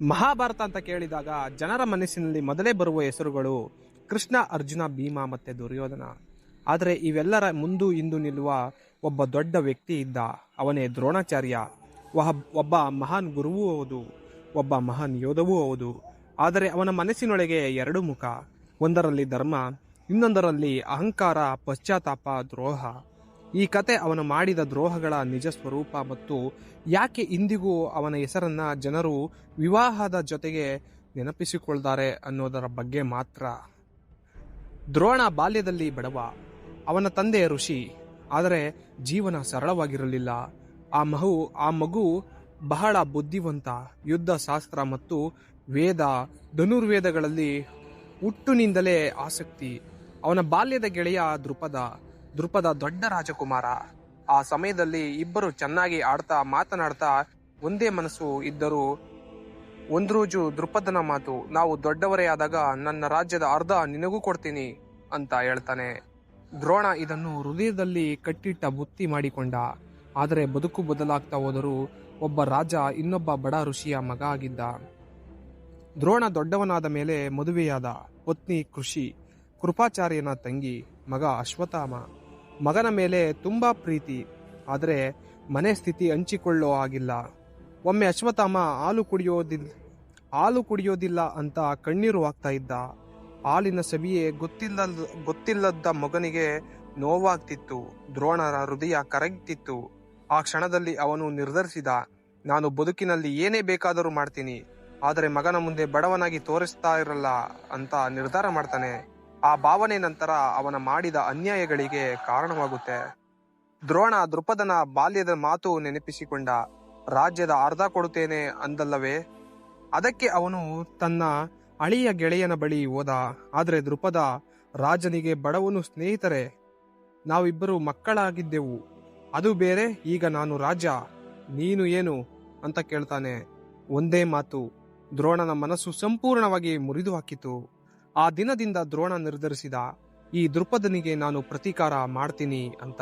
ಮಹಾಭಾರತ ಅಂತ ಕೇಳಿದಾಗ ಜನರ ಮನಸ್ಸಿನಲ್ಲಿ ಮೊದಲೇ ಬರುವ ಹೆಸರುಗಳು ಕೃಷ್ಣ, ಅರ್ಜುನ, ಭೀಮ ಮತ್ತೆ ದುರ್ಯೋಧನ. ಆದರೆ ಇವೆಲ್ಲರ ಮುಂದು ಇಂದು ನಿಲ್ಲುವ ಒಬ್ಬ ದೊಡ್ಡ ವ್ಯಕ್ತಿ ಇದ್ದ ಅವನೇ ದ್ರೋಣಾಚಾರ್ಯ. ಒಬ್ಬ ಮಹಾನ್ ಗುರುವೂ ಹೌದು, ಒಬ್ಬ ಮಹಾನ್ ಯೋಧವೂ ಹೌದು. ಆದರೆ ಅವನ ಮನಸ್ಸಿನೊಳಗೆ ಎರಡು ಮುಖ. ಒಂದರಲ್ಲಿ ಧರ್ಮ, ಇನ್ನೊಂದರಲ್ಲಿ ಅಹಂಕಾರ, ಪಶ್ಚಾತ್ತಾಪ, ದ್ರೋಹ. ಈ ಕತೆ ಅವನು ಮಾಡಿದ ದ್ರೋಹಗಳ ನಿಜ ಸ್ವರೂಪ ಮತ್ತು ಯಾಕೆ ಇಂದಿಗೂ ಅವನ ಹೆಸರನ್ನ ಜನರು ವಿವಾಹದ ಜೊತೆಗೆ ನೆನಪಿಸಿಕೊಳ್ತಾರೆ ಅನ್ನೋದರ ಬಗ್ಗೆ ಮಾತ್ರ. ದ್ರೋಣ ಬಾಲ್ಯದಲ್ಲಿ ಬಡವ, ಅವನ ತಂದೆ ಋಷಿ, ಆದರೆ ಜೀವನ ಸರಳವಾಗಿರಲಿಲ್ಲ. ಆ ಮಹು, ಆ ಮಗು ಬಹಳ ಬುದ್ಧಿವಂತ, ಯುದ್ಧ ಶಾಸ್ತ್ರ ಮತ್ತು ವೇದ, ಧನುರ್ವೇದಗಳಲ್ಲಿ ಹುಟ್ಟುನಿಂದಲೇ ಆಸಕ್ತಿ. ಅವನ ಬಾಲ್ಯದ ಗೆಳೆಯ ದೃಪದ ದೃಪದ ದೊಡ್ಡ ರಾಜಕುಮಾರ. ಆ ಸಮಯದಲ್ಲಿ ಇಬ್ಬರು ಚೆನ್ನಾಗಿ ಆಡ್ತಾ ಮಾತನಾಡ್ತಾ ಒಂದೇ ಮನಸ್ಸು ಇದ್ದರು ಒಂದು ರೋಜು ದೃಪದನ ಮಾತು, ನಾವು ದೊಡ್ಡವರೇ ಆದಾಗ ನನ್ನ ರಾಜ್ಯದ ಅರ್ಧ ನಿನಗೂ ಕೊಡ್ತೀನಿ ಅಂತ ಹೇಳ್ತಾನೆ. ದ್ರೋಣ ಇದನ್ನು ಹೃದಯದಲ್ಲಿ ಕಟ್ಟಿಟ್ಟ ಬುತ್ತಿ ಮಾಡಿಕೊಂಡ. ಆದರೆ ಬದುಕು ಬದಲಾಗ್ತಾ ಹೋದರೂ ಒಬ್ಬ ರಾಜ ಇನ್ನೊಬ್ಬ ಬಡ ಋಷಿಯ ಮಗ ಆಗಿದ್ದ. ದ್ರೋಣ ದೊಡ್ಡವನಾದ ಮೇಲೆ ಮದುವೆಯಾದ ಪತ್ನಿ ಕೃಷಿ, ಕೃಪಾಚಾರ್ಯನ ತಂಗಿ, ಮಗ ಅಶ್ವತ್ಥಾಮ. ಮಗನ ಮೇಲೆ ತುಂಬ ಪ್ರೀತಿ. ಆದರೆ ಮನೆ ಸ್ಥಿತಿ ಹಂಚಿಕೊಳ್ಳೋ ಆಗಿಲ್ಲ ಒಮ್ಮೆ ಅಶ್ವತ್ಥಾಮ ಹಾಲು ಕುಡಿಯೋದಿಲ್ಲ ಹಾಲು ಕುಡಿಯೋದಿಲ್ಲ ಅಂತ ಕಣ್ಣೀರು ಹಾಕ್ತಾ ಇದ್ದ. ಹಾಲಿನ ಸವಿಯೇ ಗೊತ್ತಿಲ್ಲ ಗೊತ್ತಿಲ್ಲದ ಮಗನಿಗೆ ನೋವಾಗ್ತಿತ್ತು. ದ್ರೋಣರ ಹೃದಯ ಕರಗ್ತಿತ್ತು. ಆ ಕ್ಷಣದಲ್ಲಿ ಅವನು ನಿರ್ಧರಿಸಿದ, ನಾನು ಬದುಕಿನಲ್ಲಿ ಏನೇ ಬೇಕಾದರೂ ಮಾಡ್ತೀನಿ. ಆದರೆ ಮಗನ ಮುಂದೆ ಬಡವನಾಗಿ ತೋರಿಸ್ತಾ ಇರಲ್ಲ ಅಂತ ನಿರ್ಧಾರ ಮಾಡ್ತಾನೆ. ಆ ಭಾವನೆ ನಂತರ ಅವನ ಮಾಡಿದ ಅನ್ಯಾಯಗಳಿಗೆ ಕಾರಣವಾಗುತ್ತೆ. ದ್ರೋಣ ದೃಪದನ ಬಾಲ್ಯದ ಮಾತು ನೆನಪಿಸಿಕೊಂಡ, ರಾಜ್ಯದ ಅರ್ಧ ಕೊಡುತ್ತೇನೆ ಅಂದಲ್ಲವೇ? ಅದಕ್ಕೆ ಅವನು ತನ್ನ ಅಳಿಯ ಗೆಳೆಯನ ಬಳಿ ಹೋದ, ಆದರೆ ದೃಪದ ರಾಜನಿಗೆ ಬಡವನು ಸ್ನೇಹಿತರೆ, ನಾವಿಬ್ಬರು ಮಕ್ಕಳಾಗಿದ್ದೆವು. ಅದು ಬೇರೆ, ಈಗ ನಾನು ರಾಜ, ನೀನು ಏನು? ಅಂತ ಕೇಳ್ತಾನೆ. ಒಂದೇ ಮಾತು, ದ್ರೋಣನ ಮನಸ್ಸು ಸಂಪೂರ್ಣವಾಗಿ ಮುರಿದು ಹಾಕಿತು ಆ ದಿನದಿಂದ ದ್ರೋಣ ನಿರ್ಧರಿಸಿದ ಈ ದೃಪದನಿಗೆ ನಾನು ಪ್ರತೀಕಾರ ಮಾಡ್ತೀನಿ ಅಂತ.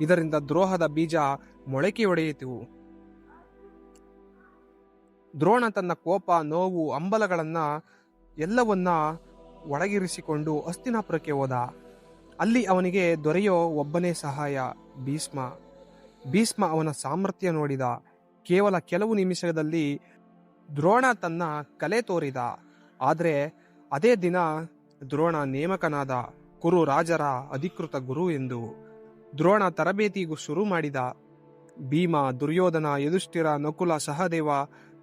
ಇದರಿಂದ ದ್ರೋಹದ ಬೀಜ ಮೊಳಕೆ ಒಡೆಯಿತು. ದ್ರೋಣ ತನ್ನ ಕೋಪ, ನೋವು, ಅಂಬಲಗಳನ್ನ ಎಲ್ಲವನ್ನ ಒಳಗಿರಿಸಿಕೊಂಡು ಅಸ್ತಿನಾಪುರಕ್ಕೆ ಹೋದ. ಅಲ್ಲಿ ಅವನಿಗೆ ದೊರೆಯೋ ಒಬ್ಬನೇ ಸಹಾಯ, ಭೀಷ್ಮ. ಭೀಷ್ಮ ಅವನ ಸಾಮರ್ಥ್ಯ ನೋಡಿದ. ಕೇವಲ ಕೆಲವು ನಿಮಿಷದಲ್ಲಿ ದ್ರೋಣ ತನ್ನ ಕಲೆ ತೋರಿದ. ಆದರೆ ಅದೇ ದಿನ ದ್ರೋಣ ನೇಮಕನಾದ ಕುರು ರಾಜರ ಅಧಿಕೃತ ಗುರು ಎಂದು ದ್ರೋಣ ತರಬೇತಿಗೂ ಶುರು ಮಾಡಿದ ಭೀಮ, ದುರ್ಯೋಧನ ಯದುಷ್ಠಿರ ನಕುಲ, ಸಹದೇವ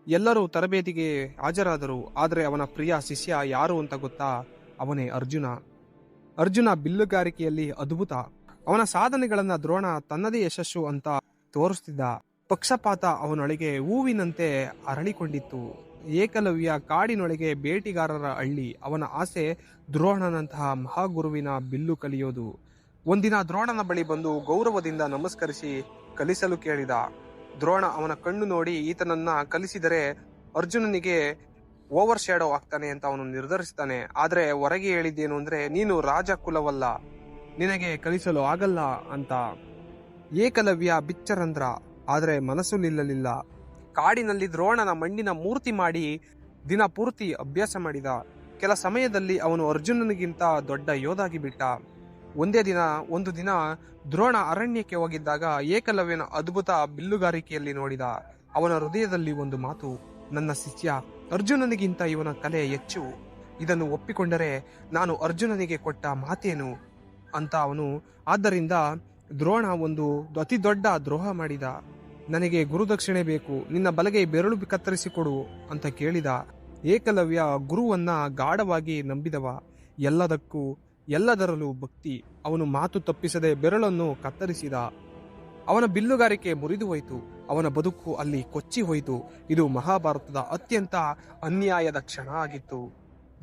ಎಲ್ಲರೂ ತರಬೇತಿಗೆ ಹಾಜರಾದರು. ಆದರೆ ಅವನ ಪ್ರಿಯ ಶಿಷ್ಯ ಯಾರು ಅಂತ ಗೊತ್ತಾ? ಅವನೇ ಅರ್ಜುನ. ಅರ್ಜುನ ಬಿಲ್ಲುಗಾರಿಕೆಯಲ್ಲಿ ಅದ್ಭುತ. ಅವನ ಸಾಧನೆಗಳನ್ನ ದ್ರೋಣ ತನ್ನದೇ ಯಶಸ್ಸು ಅಂತ ತೋರಿಸ್ತಿದ್ದ. ಪಕ್ಷಪಾತ ಅವನೊಳಗೆ ಹೂವಿನಂತೆ ಅರಳಿಕೊಂಡಿತ್ತು. ಏಕಲವ್ಯ ಕಾಡಿನೊಳಗೆ ಬೇಟಿಗಾರರ ಹಳ್ಳಿ. ಅವನ ಆಸೆ ದ್ರೋಣನಂತಹ ಮಹಾಗುರುವಿನ ಬಿಲ್ಲು ಕಲಿಯೋದು. ಒಂದಿನ ದ್ರೋಣನ ಬಳಿ ಬಂದು ಗೌರವದಿಂದ ನಮಸ್ಕರಿಸಿ ಕಲಿಸಲು ಕೇಳಿದ. ದ್ರೋಣ ಅವನ ಕಣ್ಣು ನೋಡಿ ಈತನನ್ನ ಕಲಿಸಿದರೆ ಅರ್ಜುನನಿಗೆ ಓವರ್ ಶ್ಯಾಡೋ ಆಗ್ತಾನೆ ಅಂತ ಅವನು ನಿರ್ಧರಿಸ್ತಾನೆ. ಆದರೆ ಹೊರಗೆ ಹೇಳಿದ್ದೇನು ಅಂದ್ರೆ, ನೀನು ರಾಜ ಕುಲವಲ್ಲ, ನಿನಗೆ ಕಲಿಸಲು ಆಗಲ್ಲ ಅಂತ. ಏಕಲವ್ಯ ಬಿಚ್ಚರಂದ್ರ, ಆದರೆ ಮನಸ್ಸು ನಿಲ್ಲಲಿಲ್ಲ. ಕಾಡಿನಲ್ಲಿ ದ್ರೋಣನ ಮಣ್ಣಿನ ಮೂರ್ತಿ ಮಾಡಿ ದಿನ ಪೂರ್ತಿ ಅಭ್ಯಾಸ ಮಾಡಿದ. ಕೆಲ ಸಮಯದಲ್ಲಿ ಅವನು ಅರ್ಜುನನಿಗಿಂತ ದೊಡ್ಡ ಯೋಧಾಗಿ ಬಿಟ್ಟ. ಒಂದೇ ದಿನ, ಒಂದು ದಿನ ದ್ರೋಣ ಅರಣ್ಯಕ್ಕೆ ಹೋಗಿದ್ದಾಗ ಏಕಲವ್ಯನ ಅದ್ಭುತ ಬಿಲ್ಲುಗಾರಿಕೆಯಲ್ಲಿ ನೋಡಿದ. ಅವನ ಹೃದಯದಲ್ಲಿ ಒಂದು ಮಾತು, ನನ್ನ ಶಿಷ್ಯ, ಅರ್ಜುನನಿಗಿಂತ ಇವನ ಕಲೆ ಹೆಚ್ಚು. ಇದನ್ನು ಒಪ್ಪಿಕೊಂಡರೆ ನಾನು ಅರ್ಜುನನಿಗೆ ಕೊಟ್ಟ ಮಾತೇನು? ಅಂತ ಅವನು, ಆದ್ದರಿಂದ ದ್ರೋಣ ಒಂದು ಅತಿ ದೊಡ್ಡ ದ್ರೋಹ ಮಾಡಿದ. ನನಗೆ ಗುರುದಕ್ಷಿಣೆ ಬೇಕು, ನಿನ್ನ ಬಲಗೈ ಬೆರಳು ಕತ್ತರಿಸಿಕೊಡು ಅಂತ ಕೇಳಿದ. ಏಕಲವ್ಯ ಗುರುವನ್ನ ಗಾಢವಾಗಿ ನಂಬಿದವ. ಎಲ್ಲದಕ್ಕೂ, ಎಲ್ಲದರಲ್ಲೂ ಭಕ್ತಿ. ಅವನು ಮಾತು ತಪ್ಪಿಸದೆ ಬೆರಳನ್ನು ಕತ್ತರಿಸಿದ. ಅವನ ಬಿಲ್ಲುಗಾರಿಕೆ ಮುರಿದು ಹೋಯಿತು. ಅವನ ಬದುಕು ಅಲ್ಲಿ ಕೊಚ್ಚಿ ಹೋಯಿತು. ಇದು ಮಹಾಭಾರತದ ಅತ್ಯಂತ ಅನ್ಯಾಯದ ಕ್ಷಣ ಆಗಿತ್ತು.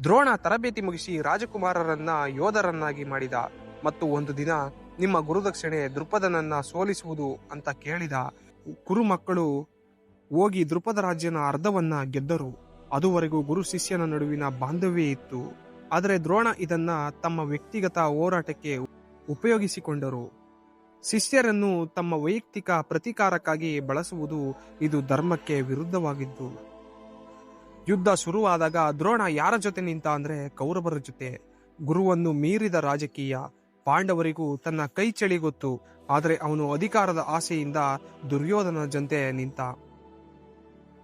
ದ್ರೋಣ ತರಬೇತಿ ಮುಗಿಸಿ ರಾಜಕುಮಾರರನ್ನ ಯೋಧರನ್ನಾಗಿ ಮಾಡಿದ. ಮತ್ತು ಒಂದು ದಿನ ನಿಮ್ಮ ಗುರುದಕ್ಷಿಣೆ ದೃಪದನನ್ನ ಸೋಲಿಸುವುದು ಅಂತ ಕೇಳಿದ. ಕುರು ಮಕ್ಕಳು ಹೋಗಿ ದೃಪದ ರಾಜ್ಯನ ಅರ್ಧವನ್ನ ಗೆದ್ದರು. ಅದುವರೆಗೂ ಗುರು ಶಿಷ್ಯನ ನಡುವಿನ ಬಾಂಧವ್ಯ ಇತ್ತು. ಆದರೆ ದ್ರೋಣ ಇದನ್ನ ತಮ್ಮ ವ್ಯಕ್ತಿಗತ ಹೋರಾಟಕ್ಕೆ ಉಪಯೋಗಿಸಿಕೊಂಡರು. ಶಿಷ್ಯರನ್ನು ತಮ್ಮ ವೈಯಕ್ತಿಕ ಪ್ರತೀಕಾರಕ್ಕಾಗಿ ಬಳಸುವುದು ಇದು ಧರ್ಮಕ್ಕೆ ವಿರುದ್ಧವಾಗಿದ್ದು. ಯುದ್ಧ ಶುರುವಾದಾಗ ದ್ರೋಣ ಯಾರ ಜೊತೆ ನಿಂತ ಅಂದ್ರೆ ಕೌರವರ ಜೊತೆ. ಗುರುವನ್ನು ಮೀರಿದ ರಾಜಕೀಯ. ಪಾಂಡವರಿಗೂ ತನ್ನ ಕೈ ಚಳಿ ಗೊತ್ತು, ಆದರೆ ಅವನು ಅಧಿಕಾರದ ಆಸೆಯಿಂದ ದುರ್ಯೋಧನ ಜೊತೆ ನಿಂತ.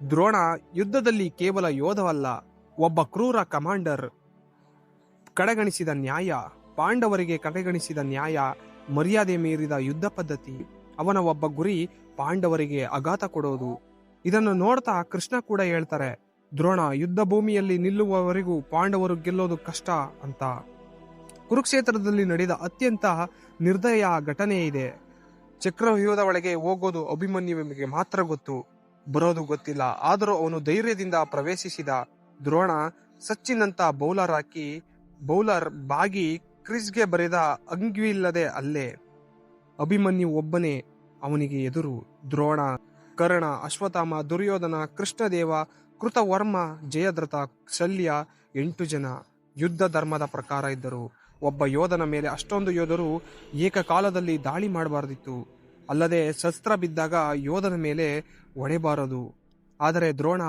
ದ್ರೋಣ ಯುದ್ಧದಲ್ಲಿ ಕೇವಲ ಯೋಧವಲ್ಲ, ಒಬ್ಬ ಕ್ರೂರ ಕಮಾಂಡರ್. ಕಡೆಗಣಿಸಿದ ನ್ಯಾಯ, ಪಾಂಡವರಿಗೆ ಕಡೆಗಣಿಸಿದ ನ್ಯಾಯ, ಮರ್ಯಾದೆ ಮೀರಿದ ಯುದ್ಧ ಪದ್ಧತಿ. ಅವನ ಒಬ್ಬ ಗುರಿ ಪಾಂಡವರಿಗೆ ಆಘಾತ ಕೊಡೋದು. ಇದನ್ನು ನೋಡ್ತಾ ಕೃಷ್ಣ ಕೂಡ ಹೇಳ್ತಾರೆ, ದ್ರೋಣ ಯುದ್ಧ ಭೂಮಿಯಲ್ಲಿ ನಿಲ್ಲುವವರೆಗೂ ಪಾಂಡವರು ಗೆಲ್ಲೋದು ಕಷ್ಟ ಅಂತ. ಕುರುಕ್ಷೇತ್ರದಲ್ಲಿ ನಡೆದ ಅತ್ಯಂತ ನಿರ್ದಯ ಘಟನೆ ಇದೆ. ಚಕ್ರವ್ಯೂಹದ ಒಳಗೆ ಹೋಗೋದು ಅಭಿಮನ್ಯುವಿಗೆ ಮಾತ್ರ ಗೊತ್ತು, ಬರೋದು ಗೊತ್ತಿಲ್ಲ. ಆದರೂ ಅವನು ಧೈರ್ಯದಿಂದ ಪ್ರವೇಶಿಸಿದ ದ್ರೋಣ ಸಚ್ಚಿನಂತ ಬೌಲರ್ ಹಾಕಿ ಬೌಲರ್ ಬಾಗಿ ಕ್ರಿಸ್ಗೆ ಬರೆದ ಅಂಗಿಲ್ಲದೆ ಅಲ್ಲೇ. ಅಭಿಮನ್ಯು ಒಬ್ಬನೇ, ಅವನಿಗೆ ಎದುರು ದ್ರೋಣ, ಕರ್ಣ, ಅಶ್ವತ್ಥಾಮ, ದುರ್ಯೋಧನ, ಕೃಷ್ಣದೇವ, ಕೃತವರ್ಮ, ಜಯದ್ರಥ, ಶಲ್ಯ ಎಂಟು ಜನ ಯುದ್ಧ ಧರ್ಮದ ಪ್ರಕಾರ ಇದ್ದರು. ಒಬ್ಬ ಯೋಧನ ಮೇಲೆ ಅಷ್ಟೊಂದು ಯೋಧರು ಏಕಕಾಲದಲ್ಲಿ ದಾಳಿ ಮಾಡಬಾರದಿತ್ತು. ಅಲ್ಲದೆ ಶಸ್ತ್ರ ಬಿದ್ದಾಗ ಯೋಧನ ಮೇಲೆ ಹೊಡೆಬಾರದು. ಆದರೆ ದ್ರೋಣ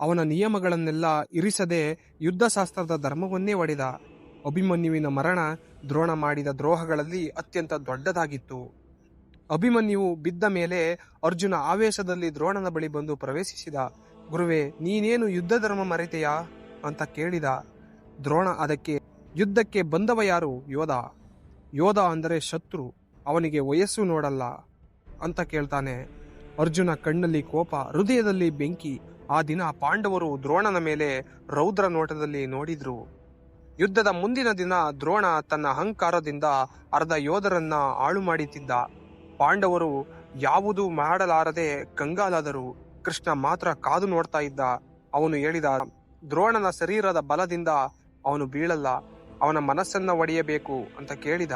ಅವನ ನಿಯಮಗಳನ್ನೆಲ್ಲ ಇರಿಸದೆ ಯುದ್ಧಶಾಸ್ತ್ರದ ಧರ್ಮವನ್ನೇ ಒಡೆದ. ಅಭಿಮನ್ಯುವಿನ ಮರಣ ದ್ರೋಣ ಮಾಡಿದ ದ್ರೋಹಗಳಲ್ಲಿ ಅತ್ಯಂತ ದೊಡ್ಡದಾಗಿತ್ತು. ಅಭಿಮನ್ಯು ಬಿದ್ದ ಮೇಲೆ ಅರ್ಜುನ ಆವೇಶದಲ್ಲಿ ದ್ರೋಣನ ಬಳಿ ಬಂದು ಪ್ರವೇಶಿಸಿದ. ಗುರುವೆ, ನೀನೇನು ಯುದ್ಧ ಧರ್ಮ ಮರೆತೆಯಾ? ಅಂತ ಕೇಳಿದ. ದ್ರೋಣ ಅದಕ್ಕೆ ಯುದ್ಧಕ್ಕೆ ಬಂದವ ಯಾರು? ಯೋಧ. ಯೋಧ ಅಂದರೆ ಶತ್ರು. ಅವನಿಗೆ ವಯಸ್ಸು ನೋಡಲ್ಲ ಅಂತ ಕೇಳ್ತಾನೆ. ಅರ್ಜುನ ಕಣ್ಣಲ್ಲಿ ಕೋಪ, ಹೃದಯದಲ್ಲಿ ಬೆಂಕಿ. ಆ ದಿನ ಪಾಂಡವರು ದ್ರೋಣನ ಮೇಲೆ ರೌದ್ರ ನೋಟದಲ್ಲಿ ನೋಡಿದ್ರು. ಯುದ್ಧದ ಮುಂದಿನ ದಿನ ದ್ರೋಣ ತನ್ನ ಅಹಂಕಾರದಿಂದ ಅರ್ಧ ಯೋಧರನ್ನ ಹಾಳು ಮಾಡಿತಿದ್ದ. ಪಾಂಡವರು ಯಾವುದೂ ಮಾಡಲಾರದೆ ಕಂಗಾಲಾದರು. ಕೃಷ್ಣ ಮಾತ್ರ ಕಾದು ನೋಡ್ತಾ ಇದ್ದ. ಅವನು ಹೇಳಿದ, ದ್ರೋಣನ ಶರೀರದ ಬಲದಿಂದ ಅವನು ಬೀಳಲ್ಲ. ಅವನ ಮನಸ್ಸನ್ನ ಒಡೆಯಬೇಕು ಅಂತ ಕೇಳಿದ.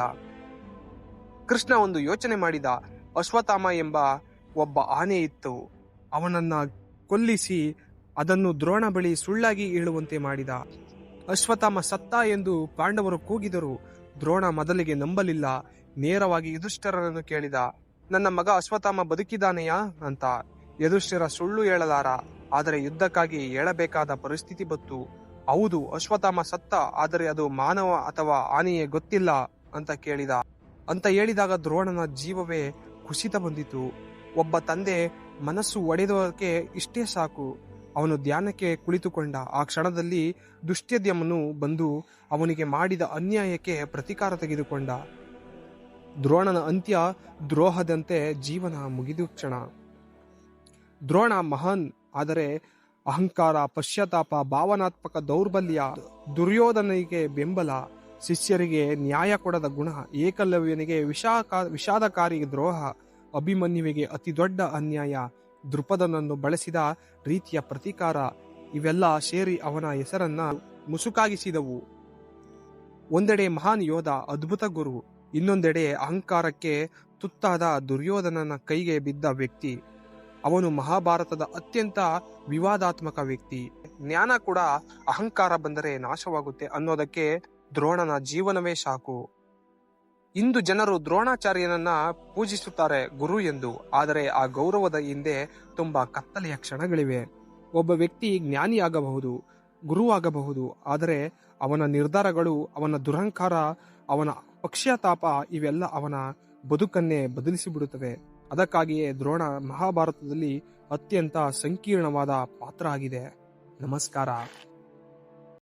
ಕೃಷ್ಣ ಒಂದು ಯೋಚನೆ ಮಾಡಿದ. ಅಶ್ವತ್ಥಾಮ ಎಂಬ ಒಬ್ಬ ಆನೆ ಇತ್ತು. ಅವನನ್ನ ಕೊಲ್ಲಿಸಿ ಅದನ್ನು ದ್ರೋಣ ಬಳಿ ಸುಳ್ಳಾಗಿ ಹೇಳುವಂತೆ ಮಾಡಿದ. ಅಶ್ವತ್ಥಾಮ ಸತ್ತ ಎಂದು ಪಾಂಡವರು ಕೂಗಿದರು. ದ್ರೋಣ ಮೊದಲಿಗೆ ನಂಬಲಿಲ್ಲ. ನೇರವಾಗಿ ಯುಧಿಷ್ಠರನನ್ನು ಕೇಳಿದ. ನನ್ನ ಮಗ ಅಶ್ವತ್ಥಾಮ ಬದುಕಿದಾನೆಯಾ ಅಂತ. ಯುಧಿಷ್ಠಿರ ಸುಳ್ಳು ಹೇಳಲಾರ. ಆದರೆ ಯುದ್ಧಕ್ಕಾಗಿ ಹೇಳಬೇಕಾದ ಪರಿಸ್ಥಿತಿ ಬತ್ತು ಹೌದು, ಅಶ್ವತ್ಥಾಮ ಸತ್ತ, ಆದರೆ ಅದು ಮಾನವ ಅಥವಾ ಆನೆಯೇ ಗೊತ್ತಿಲ್ಲ ಅಂತ ಕೇಳಿದ. ಅಂತ ಹೇಳಿದಾಗ ದ್ರೋಣನ ಜೀವವೇ ಕುಸಿತ ಬಂದಿತು. ಒಬ್ಬ ತಂದೆ ಮನಸ್ಸು ಒಡೆದೋದಕ್ಕೆ ಇಷ್ಟೇ ಸಾಕು. ಅವನು ಧ್ಯಾನಕ್ಕೆ ಕುಳಿತುಕೊಂಡ. ಆ ಕ್ಷಣದಲ್ಲಿ ದುಷ್ಟ್ಯದ್ಯಮನು ಬಂದು ಅವನಿಗೆ ಮಾಡಿದ ಅನ್ಯಾಯಕ್ಕೆ ಪ್ರತೀಕಾರ ತೆಗೆದುಕೊಂಡ. ದ್ರೋಣನ ಅಂತ್ಯ ದ್ರೋಹದಂತೆ ಜೀವನ ಮುಗಿದು ಕ್ಷಣ. ದ್ರೋಣ ಮಹಾನ್, ಆದರೆ ಅಹಂಕಾರ, ಪಶ್ಚಾತ್ತಾಪ, ಭಾವನಾತ್ಮಕ ದೌರ್ಬಲ್ಯ, ದುರ್ಯೋಧನಿಗೆ ಬೆಂಬಲ, ಶಿಷ್ಯರಿಗೆ ನ್ಯಾಯ ಕೊಡದ ಗುಣ, ಏಕಲವ್ಯನಿಗೆ ವಿಷಾಕ ವಿಷಾದಕಾರಿ ದ್ರೋಹ, ಅಭಿಮನ್ಯುವಿಗೆ ಅತಿ ದೊಡ್ಡ ಅನ್ಯಾಯ, ದೃಪದನನ್ನು ಬಳಸಿದ ರೀತಿಯ ಪ್ರತೀಕಾರ, ಇವೆಲ್ಲ ಸೇರಿ ಅವನ ಹೆಸರನ್ನ ಮುಸುಕಾಗಿಸಿದವು. ಒಂದೆಡೆ ಮಹಾನ್ ಯೋಧ, ಅದ್ಭುತ ಗುರು, ಇನ್ನೊಂದೆಡೆ ಅಹಂಕಾರಕ್ಕೆ ತುತ್ತಾದ ದುರ್ಯೋಧನನ ಕೈಗೆ ಬಿದ್ದ ವ್ಯಕ್ತಿ. ಅವನು ಮಹಾಭಾರತದ ಅತ್ಯಂತ ವಿವಾದಾತ್ಮಕ ವ್ಯಕ್ತಿ. ಜ್ಞಾನ ಕೂಡ ಅಹಂಕಾರ ಬಂದರೆ ನಾಶವಾಗುತ್ತೆ ಅನ್ನೋದಕ್ಕೆ ದ್ರೋಣನ ಜೀವನವೇ ಸಾಕು. ಇಂದು ಜನರು ದ್ರೋಣಾಚಾರ್ಯನನ್ನ ಪೂಜಿಸುತ್ತಾರೆ ಗುರು ಎಂದು, ಆದರೆ ಆ ಗೌರವದ ಹಿಂದೆ ತುಂಬಾ ಕತ್ತಲೆಯ ಕ್ಷಣಗಳಿವೆ. ಒಬ್ಬ ವ್ಯಕ್ತಿ ಜ್ಞಾನಿಯಾಗಬಹುದು, ಗುರುವಾಗಬಹುದು, ಆದರೆ ಅವನ ನಿರ್ಧಾರಗಳು, ಅವನ ದುರಹಂಕಾರ, ಅವನ ಪಕ್ಷಪಾತ ಇವೆಲ್ಲ ಅವನ ಬದುಕನ್ನೇ ಬದಲಿಸಿಬಿಡುತ್ತವೆ. ಅದಕ್ಕಾಗಿಯೇ ದ್ರೋಣ ಮಹಾಭಾರತದಲ್ಲಿ ಅತ್ಯಂತ ಸಂಕೀರ್ಣವಾದ ಪಾತ್ರ ಆಗಿದೆ. ನಮಸ್ಕಾರ.